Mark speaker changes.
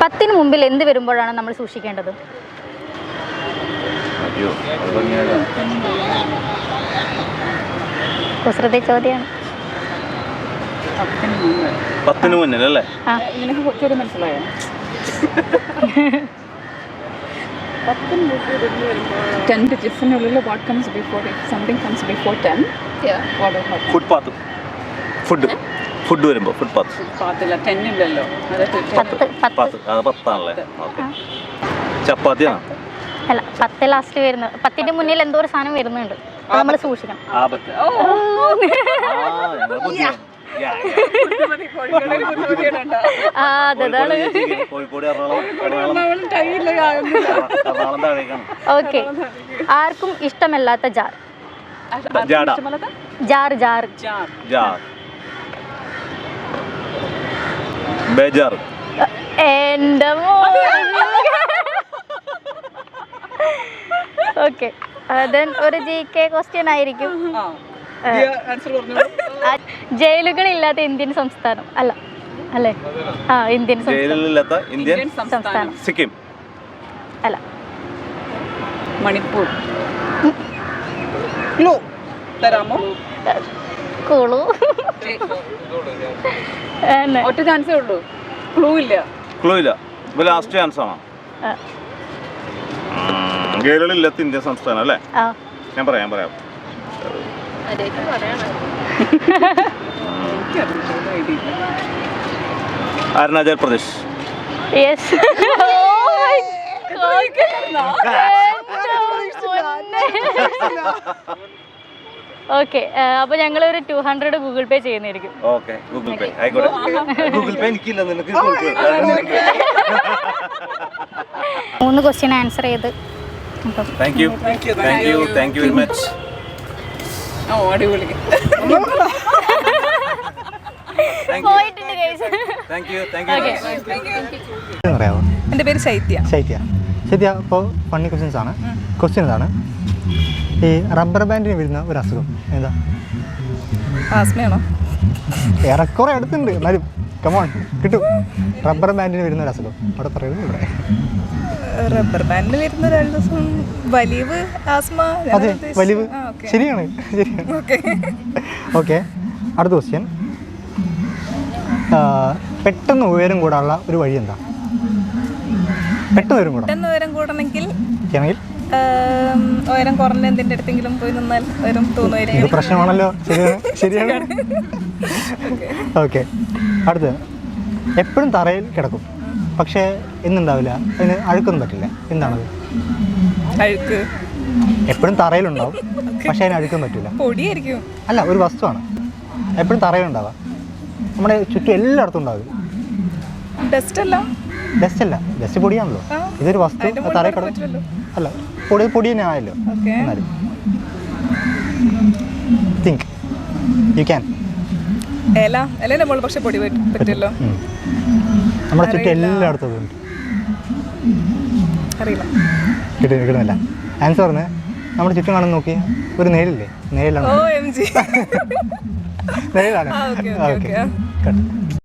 Speaker 1: പത്തിന് മുമ്പിൽ എന്ത് വരുമ്പോഴാണ് നമ്മൾ സൂക്ഷിക്കേണ്ടത്. കുസൃതി ചോദ്യമാണ്
Speaker 2: പത്തിന്
Speaker 3: മുന്നിൽ അല്ലേ?
Speaker 2: മനസ്സിലായോ? Ten ഡിജിറ്റ്സിനുള്ളിൽ what comes before something comes before ten what
Speaker 3: footpath food food വരുമ്പോൾ
Speaker 2: പാത്തില്ല അതായത്
Speaker 1: പത്ത് പത്ത്.
Speaker 3: പത്ത് അത് പത്താണല്ലേ? ഓക്കെ. ചപ്പാത്തിയാണ്?
Speaker 1: അല്ല പത്ത് ലാസ്റ്റ് വരുന്ന പത്തിന്റെ മുന്നിൽ എന്തോ ഒരു സാധനം വരുന്നുണ്ട്. നമ്മൾ സൂക്ഷിക്കണം.
Speaker 3: ആപത്ത്.
Speaker 2: ഓ
Speaker 3: ആ യാ, യാ.
Speaker 1: ആ അതാണ്.
Speaker 3: കോഴിക്കോട് ചേച്ചിക്ക് കോഴിക്കോട് എറണാകുളം. എറണാകുളം
Speaker 2: ടൈമില്ല
Speaker 3: എറണാകുളം താഴേക്കാണ്.
Speaker 1: ഓക്കെ. ആർക്കും ഇഷ്ടമല്ലാത്ത jar.
Speaker 3: Jar
Speaker 1: jar. Jar.
Speaker 3: Jar. ബേജാർ.
Speaker 1: എന്റെ ഓക്കെ ദെൻ ഒരു ജി കെ ക്വസ്റ്റ്യൻ ആയിരിക്കും. ജയിലുകളില്ലാത്ത ഇന്ത്യൻ സംസ്ഥാനം. അല്ല അല്ലേ? ആ ഇന്ത്യൻ സംസ്ഥാനം.
Speaker 3: ജയിലില്ലാത്ത ഇന്ത്യൻ
Speaker 2: സംസ്ഥാനം.
Speaker 3: സിക്കിം.
Speaker 1: അല്ല.
Speaker 2: മണിപ്പൂർ. തരാമോ?
Speaker 1: കൂളു.
Speaker 2: ഒറ്റ ചാൻസേ ഉള്ളൂ. ക്ലൂ ഇല്ല.
Speaker 3: ക്ലൂ ഇല്ല. ഇപ്പൊ ലാസ്റ്റ് ചാൻസ് ആണോ? ജയിലുകളില്ലാത്ത ഇന്ത്യൻ സംസ്ഥാനം അല്ലേ?
Speaker 1: ആ.
Speaker 3: ഞാൻ പറയാം ഞാൻ പറയാം. അരുണാചൽ പ്രദേശ്?
Speaker 1: യെസ് ഓക്കെ അപ്പൊ ഞങ്ങൾ ഒരു ടു ഹൺഡ്രഡ് ഗൂഗിൾ പേ ചെയ്യുന്നതായിരിക്കും.
Speaker 3: ഓക്കെ ഗൂഗിൾ പേ ആയിക്കോട്ടെ. ഗൂഗിൾ പേ എനിക്കില്ല നിനക്ക്.
Speaker 1: മൂന്ന് ക്വസ്റ്റ്യൻ ആൻസർ ചെയ്ത്.
Speaker 3: Thank you thank you thank you very much
Speaker 2: ഓ അടിപൊളി.
Speaker 1: പോയിട്ടുണ്ട്
Speaker 4: അറിയാമോ
Speaker 2: എന്റെ പേര് ശൈത്യ.
Speaker 4: ശൈത്യ. ശൈത്യ ഇപ്പോൾ ഫണ്ണി ക്വസ്റ്റ്യൻസ് ആണ്. ക്വസ്റ്റ്യൻ ഇതാണ്. ഈ റബ്ബർ ബാൻഡിന് വരുന്ന ഒരു അസുഖം. എന്താ?
Speaker 2: ആസ്മയാണോ
Speaker 4: ഏറെക്കുറെ അടുത്തുണ്ട്. എന്നാലും കമോൺ കിട്ടും. റബ്ബർ ബാൻഡിന് വരുന്ന ഒരു അസുഖം. അവിടെ പറയുന്നത് ഇവിടെ.
Speaker 5: റബ്ബർ ബാൻഡിൽ വരുന്ന രണ്ട് ദിവസം വലിവ് ആസ്മ
Speaker 4: അതെ. വലിവ്.
Speaker 5: ശരിയാണ്.
Speaker 4: ശരിയാണ്. ശരിയാണ് ഓക്കെ അടുത്ത ക്വസ്റ്റ്യൻ പെട്ടെന്ന് ഉയരം കൂടാനുള്ള ഒരു വഴി എന്താ? പെട്ടെന്ന് ഉയരം കൂടാം.
Speaker 5: പെട്ടെന്ന് ഉയരം കൂടണമെങ്കിൽ
Speaker 4: ആണെങ്കിൽ
Speaker 5: ഉയരം കുറഞ്ഞ എന്തിന്റെ അടുത്തെങ്കിലും പോയി നിന്നാൽ ഉയരം
Speaker 4: ഇത്
Speaker 5: തോന്നുമായിരിക്കും
Speaker 4: പ്രശ്നമാണല്ലോ. ശരിയാണ്. ശരിയാണ്. ഓക്കെ. അടുത്ത് എപ്പോഴും തറയിൽ കിടക്കും. പക്ഷേ എന്നുണ്ടാവില്ല അതിന് അഴുക്കൊന്നും പറ്റില്ല. എന്താണത്?
Speaker 5: അഴുക്ക്.
Speaker 4: എപ്പോഴും തറയിലുണ്ടാവും. പക്ഷേ അതിന് അഴുക്കൊന്നും പറ്റില്ല.
Speaker 5: പൊടിയായിരിക്കും.
Speaker 4: അല്ല ഒരു വസ്തുവാണ്. എപ്പോഴും തറയിലുണ്ടാവുക നമ്മുടെ ചുറ്റും എല്ലായിടത്തും ഉണ്ടാകും
Speaker 5: ഡസ്റ്റ് അല്ല
Speaker 4: ഡസ്റ്റ് അല്ല ഡസ്റ്റ് പൊടിയാണല്ലോ ഇതൊരു വസ്തു. തറയിൽ
Speaker 5: കിടക്കാൻ
Speaker 4: അല്ല പൊടി പൊടി തന്നെ ആയല്ലോ. എന്നാലും. തിങ്ക് യു ക്യാൻ
Speaker 5: ഇല. ഇലേന്റെ മുകളിൽ പക്ഷെ പൊടി പറ്റ-
Speaker 4: നമ്മുടെ ചുറ്റും. എല്ലായിടത്തും അതുണ്ട്
Speaker 5: അറിയില്ല.
Speaker 4: കിട്ടും കിട്ടുന്നില്ല. ആൻസർ പറഞ്ഞ്. നമ്മുടെ ചുറ്റും കാണുന്ന നോക്കി. ഒരു നേരില്ലേ നേരിലാണ് നേരിലാണ്
Speaker 5: ആ,
Speaker 4: कर